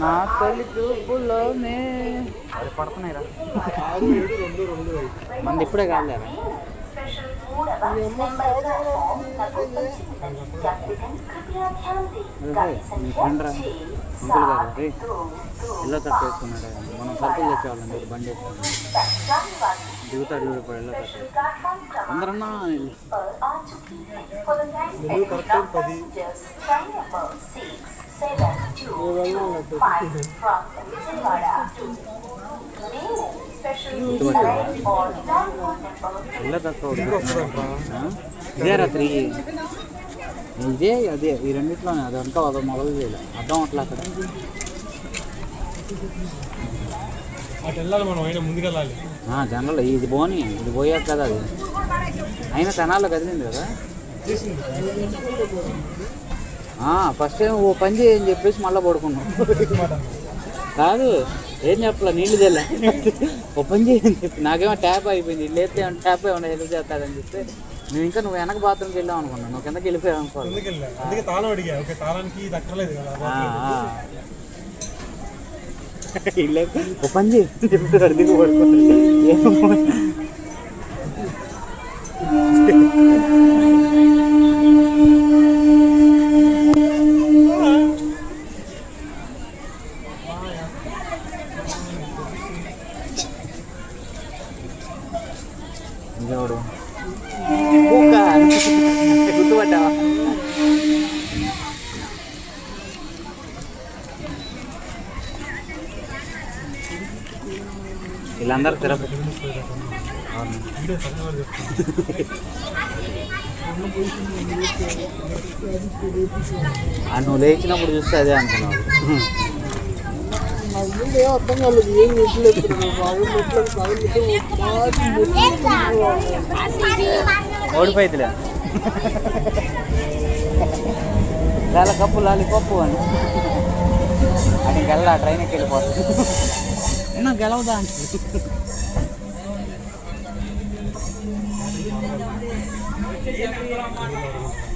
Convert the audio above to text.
నా తల్లి చూపులోనే అది రెండు ఐదు మంది ఇప్పుడే కాలేరా మీ ఫ్రెండ్ రా అంకుల్ గారు రే ఎల్లో ఆయన. మనం సరుకులు తెచ్చేవాళ్ళం మీరు బండి వేసుకున్నాం. దిగుతాడు చూడు ఇప్పుడు ఎల్లో తట్టు అందరన్నా నువ్వు కరెక్ట్ పది ఎల్లో తట్టు ఇదే రాత్రి ఇదే అదే ఈ రెండిట్లోనే అది అంతా అది మొదలు చేయలే అర్థం అట్లా అక్కడ అటు వెళ్ళాలి మనం అయినా ముందుకెళ్ళాలి. జనరల్ ఇది పోనీ ఇది పోయాక కదా అది. అయినా తెనాల్లో కదిలింది కదా. ఫస్ట్ టైం ఓ పని చేయని చెప్పేసి మళ్ళీ పడుకున్నాం. కాదు ఏం చెప్పలే నీళ్ళు తెల్లే ఓ పని చేయని చెప్పి నాకేమో ట్యాప్ అయిపోయింది. లేతే ట్యాప్ ఏమైనా హెల్ప్ చేస్తాడని చెప్తే నువ్వు ఇంకా నువ్వు వెనక బాత్రూమ్కి వెళ్ళావు అనుకున్నాను నువ్వు కిందకి వెళ్ళిపోయావు అనుకోవాలి ಇಲ್ಲ ಪಂಜಿ ನಿಮ್ದು ಅರ್ಧಿಗೆ ಓಡ್ಕೊಂಡ್ರಿ ಏನು ನೋಡು ಹೂಕ ಗೊತ್ತು వీళ్ళందరూ తిరుపతి. ఆ నువ్వు లేచినప్పుడు చూస్తే అదే అనుకున్నావు. అర్థం కాలేదు ఏం మెట్లు చాలా కప్పు లాలి పప్పు అని. ಅದಕ್ಕೆಲ್ಲ ಟ್ರೈನಿಗೆ ಕೇಳ್ಬೋದು ಇನ್ನೂ ಗೆಲುವುದ ಅನ್ಸುತ್ತೆ Thank